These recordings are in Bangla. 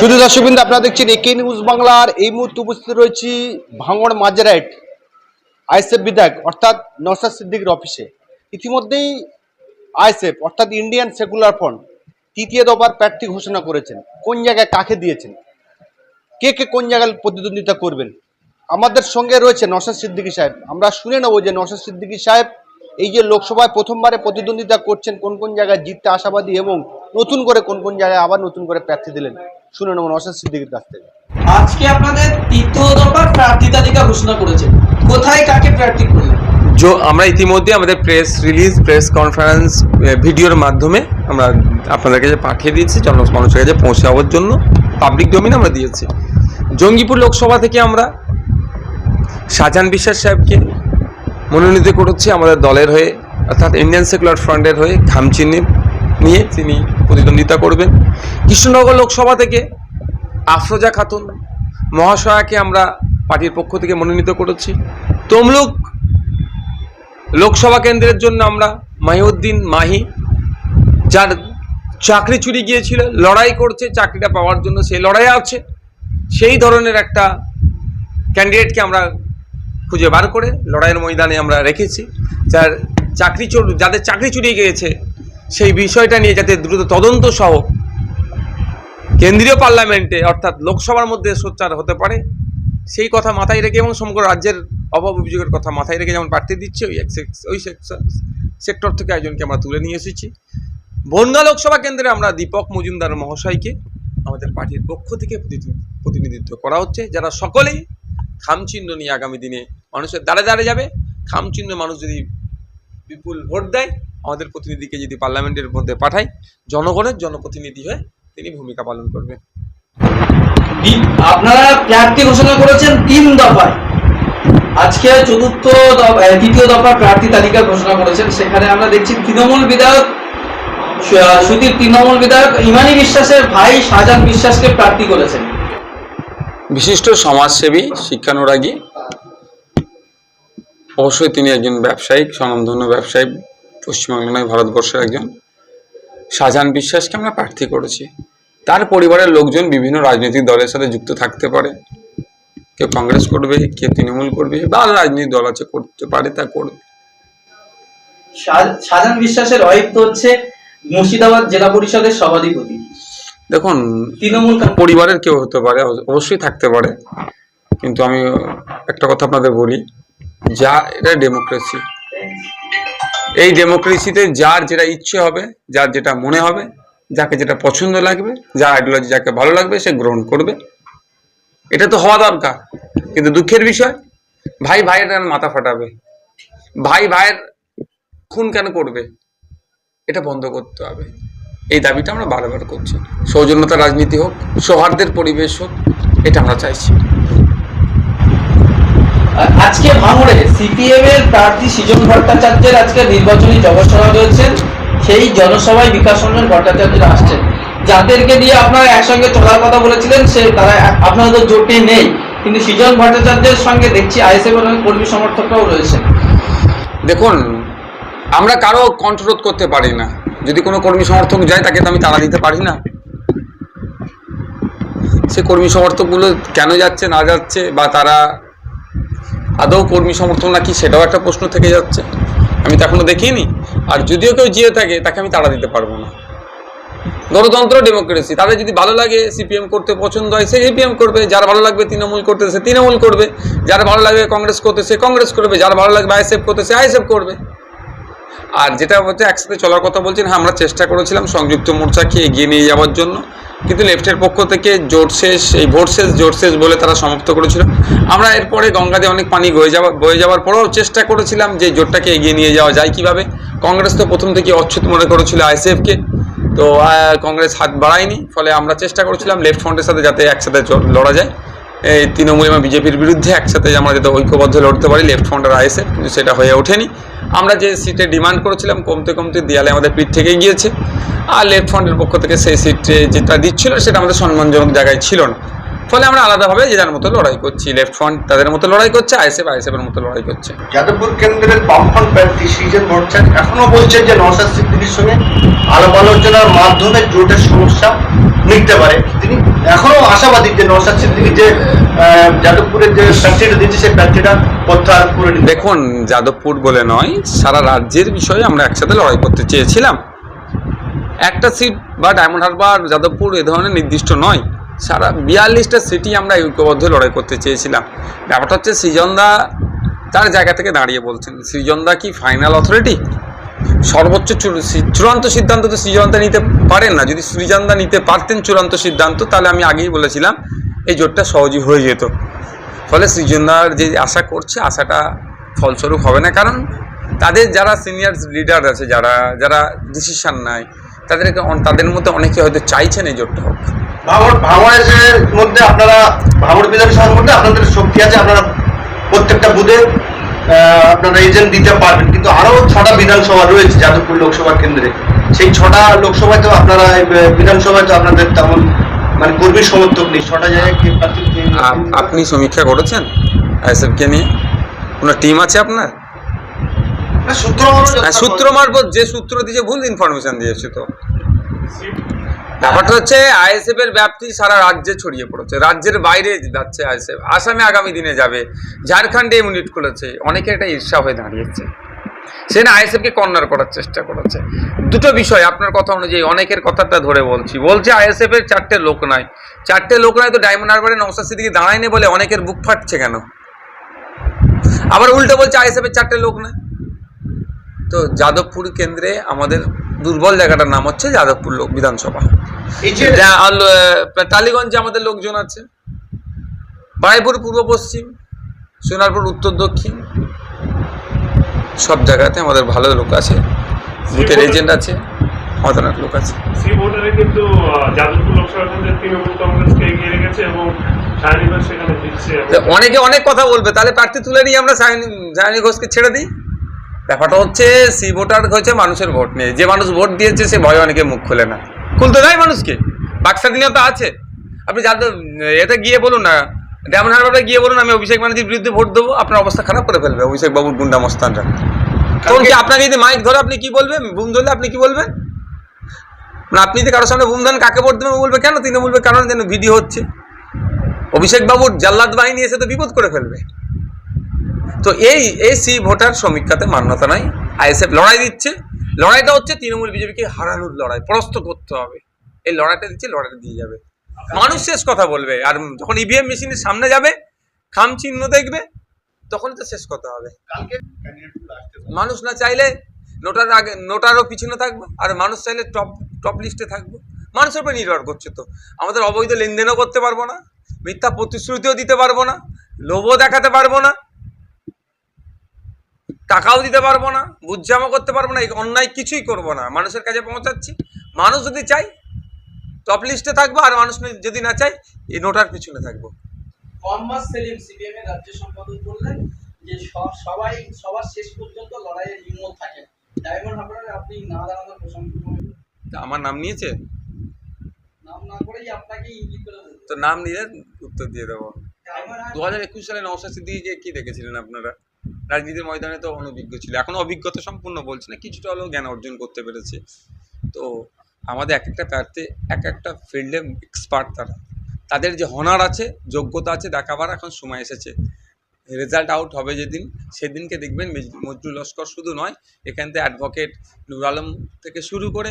শুধু দর্শকবৃন্দ, আপনারা দেখছেন একে নিউজ বাংলার। এই মুহূর্তে উপস্থিত রয়েছি ভাঙড় মাজারাইট আইএসএফ বিধায়ক, অর্থাৎ নসাদ সিদ্দিকের অফিসে। ইতিমধ্যেই আইএসএফ, অর্থাৎ ইন্ডিয়ান সেকুলার ফ্রন্ট, তৃতীয় দফার প্রার্থী ঘোষণা করেছেন। কোন জায়গায় কাকে দিয়েছেন? কে কে কোন জায়গায় প্রতিদ্বন্দ্বিতা করবেন? আমাদের সঙ্গে রয়েছে নসাদ সিদ্দিকী সাহেব। আমরা শুনে নেব যে নসাদ সিদ্দিকী সাহেব এই যে লোকসভায় প্রথমবারে প্রতিদ্বন্দ্বিতা করছেন কোন কোন জায়গায় জিততে আশাবাদী এবং নতুন করে কোন কোন জায়গায় আবার নতুন করে প্রার্থী দিলেন? শুনে নেব নসাদ সিদ্দিকীর কাছ থেকে। আজকে আপনাদের তৃতীয় দফার প্রার্থী তালিকা ঘোষণা করেছেন। কোথায় কাকে প্রার্থী করলেন? যো আমরা ইতিমধ্যে আমাদের প্রেস রিলিজ প্রেস কনফারেন্স ভিডিওর মাধ্যমে আমরা আপনাদের কাছে পাঠিয়ে দিয়েছি জন মানুষের কাছে পৌঁছাবার জন্য। পাবলিক ডোমিন আমরা দিয়েছি। জঙ্গিপুর লোকসভা থেকে আমরা শাহজাহান বিশ্বাস সাহেবকে মনোনীত করেছি আমাদের দলের হয়ে, অর্থাৎ ইন্ডিয়ান সেকুলার ফ্রন্টের হয়ে খামচিনি নিয়ে তিনি প্রতিদ্বন্দ্বিতা করবেন। কৃষ্ণনগর লোকসভা থেকে আফরোজা খাতুন, মহাশয়াকে আমরা পার্টির পক্ষ থেকে মনোনীত করেছি। তমলুক লোকসভা কেন্দ্রের জন্য আমরা মাহিউদ্দিন মাহি, যার চাকরি চুরি গিয়েছিল, লড়াই করছে, চাকরিটা পাওয়ার জন্য সেই লড়াই আছে। সেই ধরনের একটা ক্যান্ডিডেটকে আমরা খুঁজে বার করে লড়াইয়ের ময়দানে আমরা রেখেছি। যার চাকরি চোর, যাদের চাকরি চুরিয়ে গিয়েছে, সেই বিষয়টা নিয়ে যাতে দ্রুত তদন্ত সহ কেন্দ্রীয় পার্লামেন্টে, অর্থাৎ লোকসভার মধ্যে সোচ্চার হতে পারে, সেই কথা মাথায় রেখে এবং সমগ্র রাজ্যের অভাব অভিযোগের কথা মাথায় রেখে যেমন প্রার্থী দিচ্ছে, ওই ওই সেক্টর থেকে একজনকে আমরা তুলে নিয়ে এসেছি। বনগা লোকসভা কেন্দ্রে আমরা দীপক মজুমদার মহাশয়কে আমাদের পার্টির পক্ষ থেকে প্রতিনিধি- প্রতিনিধিত্ব করা হচ্ছে, যারা সকলেই খামচিহ্ন নিয়ে আগামী দিনে মানুষের দ্বারে দাঁড়ে যাবে। খামচিহ্ন মানুষ যদি বিপুল ভোট দেয় আমাদের প্রতিনিধিকে যদি পার্লামেন্টের মধ্যে পাঠায় জনগণের জনপ্রতিনিধি হয়ে তিনি ভূমিকা পালন করবেন। আপনারা প্রার্থী ঘোষণা করেছেন তিন দফায়। আজকে চতুর্থ দফ- আহ, তৃতীয় প্রার্থী তালিকা ঘোষণা করেছেন। সেখানে আমরা দেখছি তৃণমূল বিধায়ক সুধীর তৃণমূল বিধায়ক ইমানি বিশ্বাসের ভাই শাহজাহান বিশ্বাসকে প্রার্থী করেছেন। বিশিষ্ট সমাজসেবী শিক্ষানুরাগী অবশ্যই তিনি একজন ব্যবসায়িক স্বনামধন্য ব্যবসায়ী পশ্চিমবঙ্গ নয় ভারতবর্ষের একজন। শাহজাহান বিশ্বাসকে আমরা প্রার্থী করেছি। তার পরিবারের লোকজন বিভিন্ন রাজনৈতিক দলের সাথে যুক্ত থাকতে পারে। কেউ কংগ্রেস করবে কেউ তৃণমূল করবে বা রাজনৈতিক দল আছে করতে পারে তা করবে। শাহ- শাহজাহান বিশ্বাসের তো হচ্ছে মুর্শিদাবাদ জেলা পরিষদের সভাধিপতি। দেখুন তৃণমূল পরিবারের কেউ হতে পারে অবশ্যই থাকতে পারে। কিন্তু আমি একটা কথা আপনাদের বলি যা, এটা ডেমোক্রেসি এই ডেমোক্রেসিতে যার যেটা ইচ্ছে হবে, যার যেটা মনে হবে, যাকে যেটা পছন্দ লাগবে, যার আইডিওলজি যাকে ভালো লাগবে, সে গ্রহণ করবে। এটা তো হওয়া দরকার, কিন্তু দুঃখের বিষয়, ভাই ভাইয়ের মাথা ফাটাবে? ভাই ভাইয়ের খুন কেন করবে? এটা বন্ধ করতে হবে। এই দাবিটা আমরা বারবার করছি। সৌজন্যতা রাজনীতি হোক, সৌহার্দ্যের পরিবেশ হোক, এটা আমরা চাইছি। আজকে ভাঙড়ে সিপিএম এর প্রার্থী সৃজন ভট্টাচার্যের আজকে নির্বাচনী জনসভা রয়েছে সেই জনসভায় বিকাশ রঞ্জন ভট্টাচার্যরা আসছেন। যাদেরকে দিয়ে আপনারা একসঙ্গে চলার কথা বলেছিলেন, সে তারা আপনাদের জোটে নেই। কিন্তু সৃজন ভট্টাচার্যের সঙ্গে দেখছি আইএসএফ কর্মী সমর্থকরাও রয়েছে দেখুন, আমরা কারও কণ্ঠরোধ করতে পারি না। যদি কোনো কর্মী সমর্থক যায়, তাকে তো আমি তাড়া দিতে পারি না। সে কর্মী সমর্থকগুলো কেন যাচ্ছে, না যাচ্ছে, বা তারা আদৌ কর্মী সমর্থন নাকি সেটাও একটা প্রশ্ন থেকে যাচ্ছে। আমি তো এখনও দেখিনি। আর যদিও কেউ জিয়ে থাকে, তাকে আমি তাড়া দিতে পারব না। গণতন্ত্র, ডেমোক্রেসি, তাদের যদি ভালো লাগে, সিপিএম করতে পছন্দ হয়, সে সিপিএম করবে। যার ভালো লাগবে, তৃণমূল করতে, সে তৃণমূল করবে। যার ভালো লাগবে, কংগ্রেস করতে, সে কংগ্রেস করবে। যার ভালো লাগবে, আইএসএফ করতে, সে আইএসএফ করবে। আর যেটা হচ্ছে, একসাথে চলার কথা বলছেন হ্যাঁ আমরা চেষ্টা করেছিলাম সংযুক্ত মোর্চাকে এগিয়ে নিয়ে যাওয়ার জন্য। কিন্তু লেফটের পক্ষ থেকে জোট শেষ, এই ভোট শেষ শেষ বলে তারা সমাপ্ত করেছিল। আমরা এরপরে গঙ্গাতে অনেক পানি বয়ে যাওয়া, বয়ে যাওয়ার পরেও চেষ্টা করেছিলাম যে জোটটাকে এগিয়ে নিয়ে যাওয়া যায় কীভাবে। কংগ্রেস তো প্রথম থেকে অচ্ছুত মনে করেছিল আইসিএফকে তো কংগ্রেস হাত বাড়ায়নি, ফলে আমরা চেষ্টা করেছিলাম লেফট ফ্রন্টের সাথে যাতে একসাথে লড়া যায়। এই তৃণমূল এবং বিজেপির বিরুদ্ধে একসাথে আমরা যাতে ঐক্যবদ্ধ লড়তে পারি লেফট ফ্রন্ট আর আইএসএফ কিন্তু সেটা হয়ে ওঠেনি। আমরা যে সিটে ডিমান্ড করেছিলাম, কমতে কমতে দেয়ালে আমাদের পিঠ থেকে গিয়েছে। আর লেফট ফ্রন্টের পক্ষ থেকে সেই সিটে যেটা দিচ্ছিল, সেটা আমাদের সম্মানজনক জায়গায় ছিল না। ফলে আমরা আলাদাভাবে যে যার মতো লড়াই করছি লেফট ফ্রন্ট তাদের মতো লড়াই করছে আইএসএফ আইএসএফের মতো লড়াই করছে। যাদবপুর কেন্দ্রের বামফ্রন্ট প্রার্থী সৃজন ভট্টাচার্য এখনও বলছেন যে নসাদ সিদ্দিকির সঙ্গে আলাপ আলোচনার মাধ্যমে জোটের সমস্যা মিটতে পারে। তিনি এখনও আশাবাদী যে নওশাদ সিদ্দিকী যে যাদবপুরের যে প্রার্থীটা দিচ্ছে সেই প্রার্থীটা প্রত্যাহার করে দেখুন, যাদবপুর বলে নয়, সারা রাজ্যের বিষয়ে আমরা একসাথে লড়াই করতে চেয়েছিলাম। একটা সিট বা ডায়মন্ড হারবার যাদবপুর এ ধরনের নির্দিষ্ট নয়, সারা বিয়াল্লিশটা সিটি আমরা ঐক্যবদ্ধ লড়াই করতে চেয়েছিলাম। ব্যাপারটা হচ্ছে সৃজনদা তার জায়গা থেকে দাঁড়িয়ে বলছেন। সৃজনদা কি ফাইনাল অথরিটি সর্বোচ্চ চূড়ান্ত সিদ্ধান্ত তো সৃজনদা নিতে পারেন না। যদি সৃজনদা নিতে পারতেন চূড়ান্ত সিদ্ধান্ত তাহলে আমি আগেই বলেছিলাম এই জোটটা সহজই হয়ে যেত। ফলে সৃজনদার যে আশা করছে আশাটা ফলস্বরূপ হবে না। কারণ তাদের যারা সিনিয়র লিডার আছে যারা যারা ডিসিশন নেয় তাদেরকে তাদের মধ্যে অনেকে হয়তো চাইছেন এই জোটটা হোক। মধ্যে আপনারা ভাবর বিধানসভার মধ্যে আপনাদের শক্তি আছে আপনারা প্রত্যেকটা আহ, আপনারা এজেন্ট দিতে পারবেন। কিন্তু আরও ছটা বিধানসভা রয়েছে যাদবপুর লোকসভা কেন্দ্রে। সেই ছটা লোকসভায় তো আপনারা বিধানসভায় তো আপনাদের তেমন মানে কর্মী সমর্থক নেই। ছটা জায়গায় আপনি সমীক্ষা করেছেন? আইএসএফকে নিয়ে? কোনো টিম আছে আপনার? সূত্র সূত্র মারফত যে সূত্র দিয়েছে ভুল ইনফরমেশন দিয়েছে তো। ব্যাপারটা হচ্ছে আইএসএফ এর ব্যাপ্তি সারা রাজ্যে ছড়িয়ে পড়েছে। রাজ্যের বাইরে যাচ্ছে আইএসএফ আসামে আগামী দিনে যাবে। ঝাড়খণ্ডে ইউনিট করেছে অনেকে এটা ঈর্ষা হয়ে দাঁড়িয়েছে। সে না আইএসএফকে কর্নার করার চেষ্টা করেছে। দুটো বিষয় আপনার কথা অনুযায়ী, অনেকের কথাটা ধরে বলছি। বলছে আইএসএফ এর চারটে লোক নাই চারটে লোক নাই তো ডায়মন্ড হারবারে নৌসাদ সিদ্দিকি দাঁড়ায়নি বলে অনেকের বুক ফাটছে কেন? আবার উল্টো বলছে আইএসএফ এর চারটে লোক নাই তো যাদবপুর কেন্দ্রে আমাদের দুর্বল জায়গাটার নাম হচ্ছে যাদবপুর লোক বিধানসভা। টালিগঞ্জে আমাদের লোকজন আছে। বারাইপুর পূর্ব পশ্চিম সোনারপুর উত্তর দক্ষিণ সব জায়গাতে আমাদের ভালো লোক আছে। বুথের এজেন্ট আছে অনেক লোক আছে। সি ভোটারে কিন্তু যাদবপুর লোকসভা কেন্দ্রে তৃণমূল কংগ্রেসকে এগিয়ে রেখেছে এবং সায়নিবাস সেখানে জিতছে। এবং তো অনেকে অনেক কথা বলবে তাহলে প্রার্থী তুলে নিয়ে আমরা সায়নী ঘোষকে ছেড়ে দিই। ব্যাপারটা হচ্ছে সি ভোটার হচ্ছে মানুষের ভোট নিয়ে। যে মানুষ ভোট দিয়েছে সে ভয় অনেকে মুখ খুলে না। খুলতে দেয় মানুষকে। বাক্স্বাধীনতা আছে। আপনি যাদের এতে গিয়ে বলুন না ডেমন হারবারে গিয়ে বলুন আমি অভিষেক ব্যানার্জির বিরুদ্ধে ভোট দেবো আপনার অবস্থা খারাপ করে ফেলবে অভিষেক বাবুর গুন্ডা মস্তানরা। তখন কি আপনাকে যদি মাইক ধরে আপনি কি বলবেন? বুম ধরলে আপনি কি বলবেন? না আপনি যদি কারোর সামনে বুম ধরেন কাকে ভোট দেবেন ও বলবে কেন? তিনি বলবে কারণ যেন ভিডিও হচ্ছে। অভিষেক বাবুর জাল্লাদ বাহিনী এসে তো বিপদ করে ফেলবে। তো এই এই সি ভোটার সমীক্ষাতে মান্যতা নাই। আইএসএফ লড়াই দিচ্ছে। লড়াইটা হচ্ছে তৃণমূল বিজেপিকে হারানোর লড়াই। পরাস্ত করতে হবে। এই লড়াইটা দিচ্ছে, লড়াইটা দিয়ে যাবে। মানুষ শেষ কথা বলবে। আর যখন ইভিএম মেশিনের সামনে যাবে, খাম চিহ্ন দেখবে তখন তো শেষ কথা হবে। মানুষ না চাইলে নোটার আগে, নোটারও পিছনে থাকব, আর মানুষ চাইলে টপ টপ লিস্টে থাকব। মানুষের উপর নির্ভর করছে তো। আমাদের অবৈধ লেনদেনও করতে পারব না, মিথ্যা প্রতিশ্রুতিও দিতে পারব না, লোভও দেখাতে পারব না। টাকাও দিতে পারব না বুঝজামও করতে পারব না অন্যায় কিছুই করব না মানুষের কাছে পৌঁছাচ্ছি। মানুষ যদি চাই টপ লিস্টে থাকব আর মানুষ যদি না চাই এই নোটার পিছনে থাকব। মোহাম্মদ সেলিম সিপিএম এর রাজ্য সম্পাদক বললেন যে সবাই সবার শেষ পর্যন্ত লড়াইয়ের হিম্মত থাকে। ডায়মন্ড হারবারে আপনি না দাঁড়ানোর প্রসঙ্গ আমার নাম নিয়েছে? নাম না করেই আপনাকে ইঙ্গিত করে তো নাম নিলে উত্তর দিয়ে দেবো। দু হাজার একুশ সালে নওশাদ সিদ্দিকিকে কি দেখেছিলেন আপনারা? রাজনীতির ময়দানে তো অনভিজ্ঞ ছিল। এখন অভিজ্ঞতা সম্পূর্ণ বলছে না, কিছুটা হলেও জ্ঞান অর্জন করতে পেরেছে। তো আমাদের এক একটা প্রার্থী, এক একটা ফিল্ডে এক্সপার্ট তারা। তাদের যে হনার আছে, যোগ্যতা আছে, দেখাবার এখন সময় এসেছে। রেজাল্ট আউট হবে যেদিন, সেদিনকে দেখবেন মজরুল লস্কর শুধু নয়, এখান থেকে অ্যাডভোকেট নুর আলম থেকে শুরু করে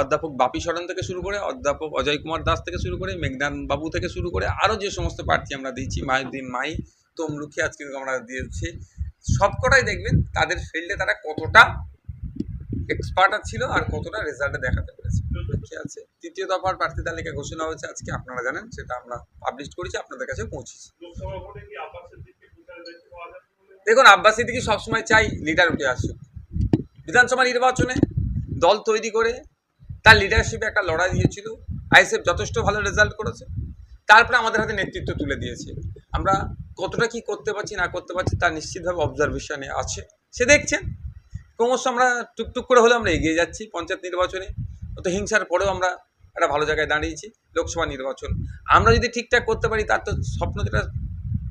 অধ্যাপক বাপি সরণ থেকে শুরু করে, অধ্যাপক অজয় কুমার দাস থেকে শুরু করে মেঘনান বাবু থেকে শুরু করে আরও যে সমস্ত প্রার্থী আমরা দিয়েছি, মাহিউদ্দিন মাই তমলুকি আজকে আমরা দিয়েছি। সবকটাই দেখবেন তাদের ফিল্ডে তারা কতটা এক্সপার্ট ছিল আর কতটা রেজাল্টে দেখাতে পেরেছে। ঠিক আছে? তৃতীয় দফার প্রার্থী তালিকা ঘোষণা হয়েছে আজকে আপনারা জানেন সেটা আমরা পাবলিশ করেছি আপনাদের কাছে পৌঁছেছি। কি দেখুন আব্বাস সিদ্দিকি সবসময় চাই লিডার উঠে আসুক। বিধানসভা নির্বাচনে দল তৈরি করে তার লিডারশিপে একটা লড়াই দিয়েছিল। আইএসএফ যথেষ্ট ভালো রেজাল্ট করেছে। তারপরে আমাদের হাতে নেতৃত্ব তুলে দিয়েছে। আমরা কতটা কি করতে পারছি, না করতে পারছি, তা নিশ্চিতভাবে অবজারভেশনে আছে। সে দেখছেন। ক্রমশ আমরা টুকটুক করে হলে আমরা এগিয়ে যাচ্ছি পঞ্চায়েত নির্বাচনে। অত হিংসার পরেও আমরা একটা ভালো জায়গায় দাঁড়িয়েছি, লোকসভা নির্বাচন। আমরা যদি ঠিকঠাক করতে পারি, তার তো স্বপ্ন যেটা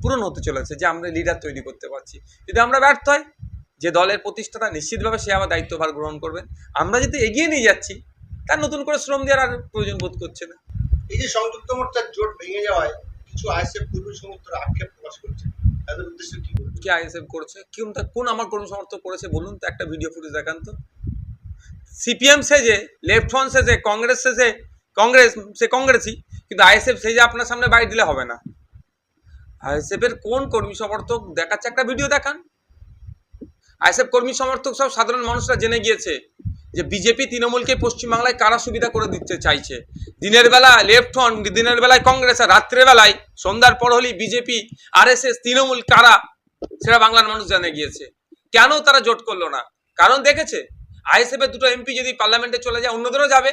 পূরণ হতে চলেছে যে আমরা লিডার তৈরি করতে পারছি। যদি আমরা ব্যর্থ হয় যে দলের প্রতিষ্ঠাতা নিশ্চিতভাবে সে আবার দায়িত্বভার গ্রহণ করবেন। আমরা যদি এগিয়ে নিয়ে যাচ্ছি, তার নতুন করে শ্রম দেওয়ার আর প্রয়োজন বোধ করছে না। এই যে সংযুক্ত মোর্চার জোট ভেঙে যাওয়ায় কিছু আইএসএফ কর্মী আক্ষেপ প্রকাশ করছে। তাদের উদ্দেশ্যে কি কে আইএসএফ করেছে? কোন আমার কর্মী সমর্থক করেছে বলুন তো, একটা ভিডিও ফুটেজ দেখান তো। সিপিএম সেজে লেফট ফ্রন্ট সেজে কংগ্রেস সেজে কংগ্রেস সে কংগ্রেসই কিন্তু আইএসএফ সেজে আপনার সামনে বাইরে দিলে হবে না। আইএসএফ এর কোন কর্মী সমর্থক? দেখাচ্ছে একটা ভিডিও দেখান। আইএসএফ কর্মী সমর্থক সব সাধারণ মানুষরা জেনে গিয়েছে। যে বিজেপি তৃণমূলকে পশ্চিমবাংলায় কারা সুবিধা করে দিতে চাইছে? দিনের বেলা লেফট ফ্রন্ট দিনের বেলায় কংগ্রেস আর রাত্রের বেলায় সন্ধ্যার পর হলেই বিজেপি আরএসএস তৃণমূল কারা? সেটা বাংলার মানুষ জেনে গিয়েছে। কেন তারা জোট করল না? কারণ দেখেছে আইএসএফ এর দুটো এমপি যদি পার্লামেন্টে চলে যায়, অন্যদেরও যাবে।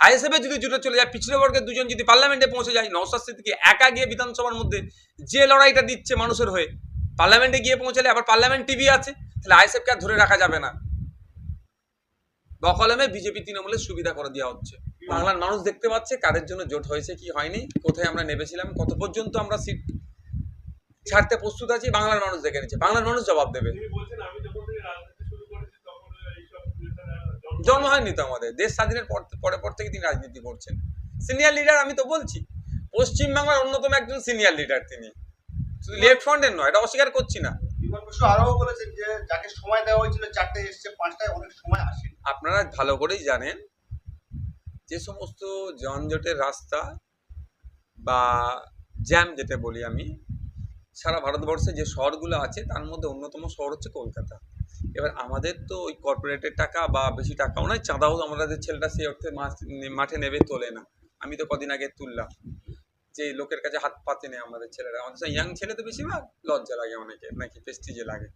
আইএসএফ যদি দুটো চলে যায়, পিছড়ে বর্গের দুজন যদি পার্লামেন্টে পৌঁছে যায়, নওশাদ সিদ্দিকী একা গিয়ে বিধানসভার মধ্যে যে লড়াইটা দিচ্ছে মানুষের হয়ে, পার্লামেন্টে গিয়ে পৌঁছালে আবার পার্লামেন্ট টিভি আছে, তাহলে আইএসএফকে আর ধরে রাখা যাবে না। বকলমে বিজেপি তৃণমূলের সুবিধা করে দেওয়া হচ্ছে। বাংলার মানুষ দেখতে পাচ্ছে কাদের জন্য জোট হয়েছে কি হয়নি কোথায় আমরা নেমেছিলাম কত পর্যন্ত আমরা সিট ছাড়তে প্রস্তুত আছি বাংলার মানুষ দেখে নিচ্ছে। বাংলার মানুষ জবাব দেবে। তিনি বলছেন আমি যখন থেকে রাজনীতি শুরু করেছি তখন এইসব নেতারা জন্ম হয়নি তো আমাদের। দেশ স্বাধীনের পর পরে পর থেকে তিনি রাজনীতি করছেন। সিনিয়র লিডার আমি তো বলছি পশ্চিমবাংলার অন্যতম একজন সিনিয়র লিডার তিনি। শুধু লেফট ফ্রন্টের নয় এটা অস্বীকার করছি না। আরও বলেছেন যে যাকে সময় দেওয়া হয়েছিল চারটে এসছে পাঁচটায় অনেক সময় আসেনি আপনারা ভালো করেই জানেন যে সমস্ত যানজটের রাস্তা বা জ্যাম যেটা বলি আমি, সারা ভারতবর্ষে যে শহরগুলো আছে তার মধ্যে অন্যতম শহর হচ্ছে কলকাতা। এবার আমাদের তো ওই কর্পোরেটের টাকা বা বেশি টাকাও নয়, চাঁদাও আমাদের ছেলেটা সেই অর্থে মাঠে নেবে, তোলে না। আমি তো কদিন আগে তুললাম যে লোকের কাছে হাত পাতে নেই আমাদের ছেলেরা। আমাদের ইয়াং ছেলে তো বেশিরভাগ লজ্জা লাগে অনেকে নাকি পেস্টিজে লাগে।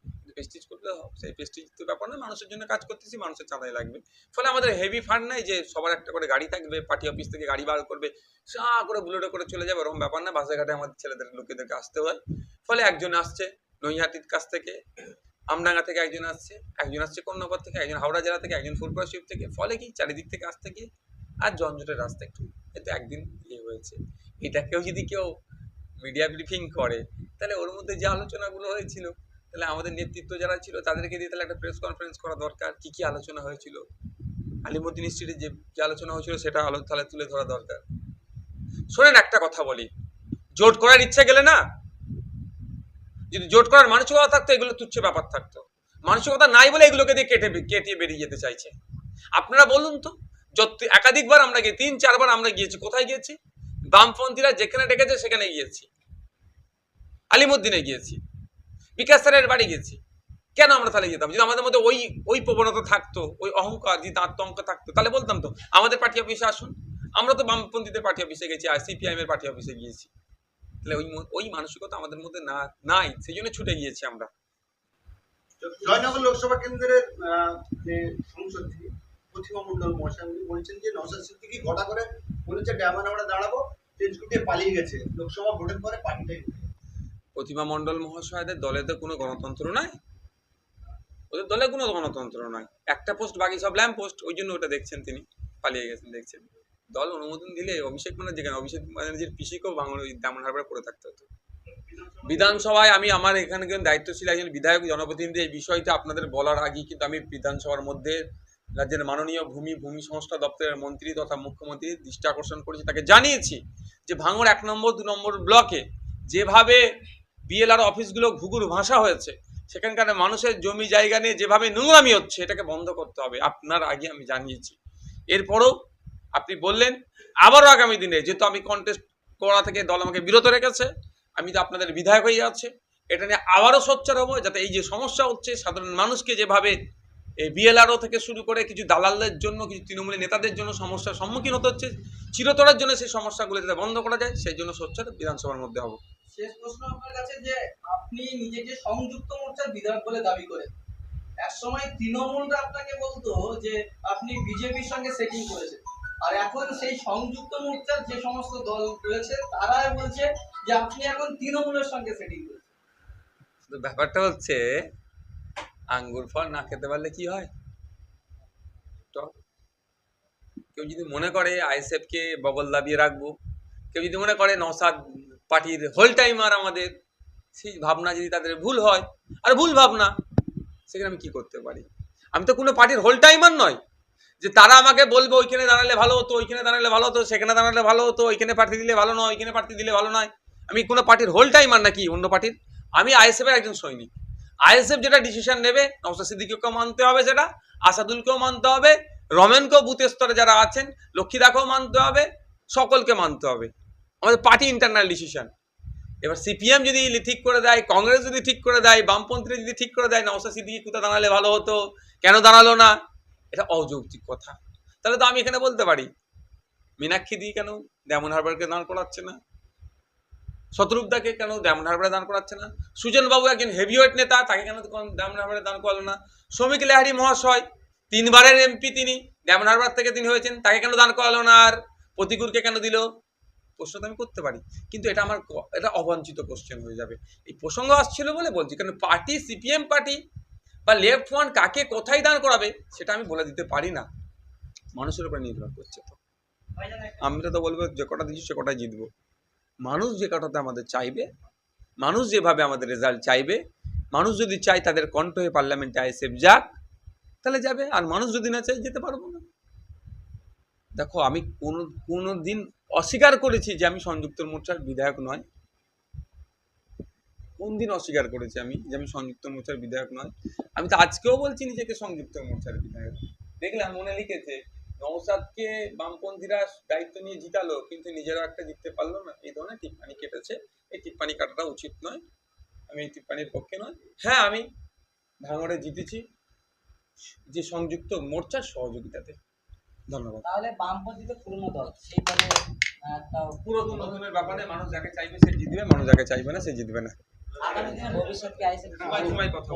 করলে হবে সেই পেস্টিজ তো ব্যাপার না, মানুষের জন্য কাজ করতেছি, মানুষের চাঁদাই লাগবে। ফলে আমাদের হেভি ফান্ড নাই যে সবার একটা করে গাড়ি থাকবে পার্টি অফিস থেকে গাড়ি বার করবে, সা করে বুলেটে করে চলে যাবে, ওরকম ব্যাপার না, বাসে ঘাটে আমাদের ছেলেদের, লোকেদেরকে আসতে হয়। ফলে একজন আসছে নৈহাটির কাছ থেকে, আমডাঙ্গা থেকে একজন আসছে একজন আসছে কন্যাপর থেকে, একজন হাওড়া জেলা থেকে, একজন ফুলপুরা শিব থেকে, ফলে কি চারিদিক থেকে আসতে গিয়ে আর জঞ্জটের রাস্তা একটু এতে একদিন ইয়ে হয়েছে। এটাকেও যদি কেউ মিডিয়া ব্রিফিং করে, তাহলে ওর মধ্যে যে আলোচনাগুলো হয়েছিল তাহলে আমাদের নেতৃত্ব যারা ছিল, তাদেরকে দিয়ে তাহলে একটা প্রেস কনফারেন্স করা দরকার। কি কি আলোচনা হয়েছিল? আলিমুদ্দিন স্ট্রিটে যে যে আলোচনা হয়েছিল, সেটা আলো, তাহলে তুলে ধরা দরকার। শোনেন একটা কথা বলি। জোট করার ইচ্ছা গেলে না, যদি জোট করার মানসিকতা থাকতো, এগুলো তুচ্ছ ব্যাপার থাকতো। মানসিকতা নাই বলে এগুলোকে দিয়ে কেটে কেটে বেরিয়ে যেতে চাইছে। আপনারা বলুন তো, যত, একাধিকবার আমরা গিয়ে, তিন, চারবার আমরা গিয়েছি, কোথায় গিয়েছি? বামপন্থীরা যেখানে ডেকেছে, সেখানে গিয়েছি। আলিমুদ্দিনে গিয়েছি। বিকাশ স্যারের বাড়ি গেছি। কেন আমরা তাহলে যেতাম? যদি আমাদের মধ্যে ওই ওই প্রবণতা থাকতো, ওই অহংকার, যদি আত্মঙ্ক থাকতো, তাহলে বলতাম তো, আমাদের পার্টি অফিসে আসুন। আমরা তো বামপন্থীদের পার্টি অফিসে গেছি, আর সিপিআইএম এর পার্টি অফিসে গিয়েছি। তাহলে ওই ওই মানসিকতা আমাদের মধ্যে না, নাই সেই জন্য ছুটে গিয়েছি আমরা। জয়নগর লোকসভা কেন্দ্রের যে সংসদ থেকে প্রতিমা মন্ডল মহাশয় বলছেন যে নওশাদ সিদ্দিকি ঘটা করে বলেছে আমরা দাঁড়াবো তেজ গুটিয়ে পালিয়ে গেছে। লোকসভা ভোটের পরে পার্টিটাই। প্রতিমা মণ্ডল মহাশয়দের দলে তো কোনো গণতন্ত্র নাই। ওদের দলে কোনো গণতন্ত্র নয় একটা পোস্ট বাকি সব ল্যাম্প পোস্ট ওই জন্য ওটা দেখছেন তিনি, পালিয়ে গেছেন, দেখছেন। দল অনুমোদন দিলে অভিষেক মানে যেখানে অভিষেক ব্যানার্জির পিসিকেও বাংলা দামন হারবার পড়ে থাকতে হতো। বিধানসভায় আমি আমার এখানে কিন্তু দায়িত্বশীল একজন বিধায়ক, জনপ্রতিনিধি, এই বিষয়টা আপনাদের বলার আগেই কিন্তু আমি বিধানসভার মধ্যে রাজ্যের মাননীয় ভূমি ভূমি সংস্থা দপ্তরের মন্ত্রী তথা মুখ্যমন্ত্রীর দৃষ্টি আকর্ষণ করেছি, তাকে জানিয়েছি যে ভাঙড় এক নম্বর, দু নম্বর ব্লকে যেভাবে বিএলআর অফিসগুলো ঘুঘুর ভাষা হয়েছে। সেখানকার মানুষের জমি জায়গা নিয়ে যেভাবে নোংরামি হচ্ছে, এটাকে বন্ধ করতে হবে। আপনার আগে আমি জানিয়েছি। এরপরও আপনি বললেন, আবারও আগামী দিনে, যেহেতু আমি কন্টেস্ট করা থেকে দল আমাকে বিরত রেখেছে, আমি তো আপনাদের বিধায়ক হয়ে যাচ্ছে। এটা নিয়ে আবারও সোচ্চার হব, যাতে এই যে সমস্যা হচ্ছে, সাধারণ মানুষকে যেভাবে এই বিএলআরও থেকে শুরু করে কিছু দালালদের জন্য কিছু তৃণমূলী নেতাদের জন্য সমস্যার সম্মুখীন হতে হচ্ছে। চিরতরের জন্য সেই সমস্যাগুলো যাতে বন্ধ করা যায় সেই জন্য সোচ্চার বিধানসভার মধ্যে হব। শেষ প্রশ্ন আপনার কাছে যে আপনি নিজেকে সংযুক্ত মোর্চার বিধায়ক বলে দাবি করেন। এক সময় তৃণমূলরা আপনাকে বলতো যে আপনি বিজেপির সঙ্গে সেটিং করেছেন। আর এখন সেই সংযুক্ত মোর্চার যে সমস্ত দল রয়েছে তারা বলছে যে আপনি এখন তৃণমূলের সঙ্গে সেটিং করেছেন। ব্যাপারটা হচ্ছে আঙ্গুর ফল না খেতে পারলে কি হয়? টক কেউ যদি মনে করে আইএসএফ কে বগল দাবিয়ে রাখব, কেউ যদি মনে করে নসাদ পার্টির হোল টাইমার আমাদের, সেই ভাবনা যদি তাদের ভুল হয়, আর ভুল ভাবনা, সেখানে আমি কি করতে পারি? আমি তো কোনো পার্টির হোল টাইমার নয়। যে তারা আমাকে বলবে ওইখানে দাঁড়ালে ভালো হতো, ওইখানে দাঁড়ালে ভালো হতো, সেখানে দাঁড়ালে ভালো হতো, ওইখানে পার্টি দিলে ভালো নয়, ওইখানে পার্টি দিলে ভালো নয়। আমি কোনো পার্টির হোল টাইমার নাকি অন্য পার্টির? আমি আইএসএফ এর একজন সৈনিক। আইএসএফ যেটা ডিসিশন নেবে নওসাদ সিদ্দিকিকেও মানতে হবে সেটা, আসাদুলকেও মানতে হবে, রমেনকেও বুথ স্তরে যারা আছেন, লক্ষ্মীদাকেও মানতে হবে, সকলকে মানতে হবে। আমাদের পার্টি ইন্টারনাল ডিসিশন এবার সিপিএম যদি ঠিক করে দেয়, কংগ্রেস যদি ঠিক করে দেয়, বামপন্থী যদি ঠিক করে দেয় নওসাদ সিদ্দিকি কোথায় দাঁড়ালে ভালো হতো, কেন দাঁড়াল না, এটা অযৌক্তিক কথা। তাহলে তো আমি এখানে বলতে পারি, মীনাক্ষী দি কেন ডেমন হারবারকে দাঁড় করাচ্ছে না? শত্রুপদাকে কেন ডেমন হারবারে দাঁড় করাচ্ছে না? সুজনবাবু একজন হেভিওয়েট নেতা, তাকে কেন ডেমন হারবারে দাঁড় করালো না? শ্রমিক লেহারি মহাশয়, তিনবারের এমপি তিনি ডেমন হারবার থেকে তিনি হয়েছেন, তাকে কেন দান করালো না আর? প্রতিকূলকে কেন দিল? প্রশ্ন তো আমি করতে পারি, কিন্তু এটা আমার এটা অবাঞ্ছিত কোশ্চেন হয়ে যাবে। এই প্রসঙ্গ আসছিল বলে বলছি কারণ পার্টি সিপিএম পার্টি বা লেফট ফ্রন্ট কাকে কোথায় দান করাবে, সেটা আমি বলে দিতে পারি না। মানুষের উপর নির্ভর করছে তো। আমরা তো বলব যে কটা দিচ্ছি সে কটাই জিতবো। মানুষ যে কটাতে আমাদের চাইবে, মানুষ যেভাবে আমাদের রেজাল্ট চাইবে, মানুষ যদি চায় তাদের কণ্ঠ হয়ে পার্লামেন্টে আইসেফ যাক, তাহলে যাবে। আর মানুষ যদি না চায় যেতে পারব না। দেখো, আমি কোনো কোনো দিন অস্বীকার করেছি যে আমি সংযুক্ত মোর্চার বিধায়ক নয়। কোন দিন অস্বীকার করেছি আমি যে আমি সংযুক্ত মোর্চার বিধায়ক নয়। আমি তো আজকেও বলছি নিজেকে সংযুক্ত মোর্চার বিধায়ক। দেখলাম মনে লিখেছে নৌসাদকে বামপন্থীরা দায়িত্ব নিয়ে জিতালো কিন্তু নিজেরা একটা জিততে পারল না। এই ধরনের টিপ্পানি কেটেছে। এই টিপ্পানি কাটাটা উচিত নয়। আমি এই টিপ্পানির পক্ষে নয়। হ্যাঁ আমি ভাঙড়ে জিতেছি যে সংযুক্ত মোর্চার সহযোগিতাতে। ধন্যবাদ। তাহলে বামপন্থী তো পুরনো দল। আহ, তাও পুরাতন নতুনের ব্যাপারে মানুষ যাকে চাইবে সে জিতবে মানুষ যাকে চাইবে না সে জিতবে না। আগামী দিনে ভবিষ্যৎকে আইসে সময় সময় কথা।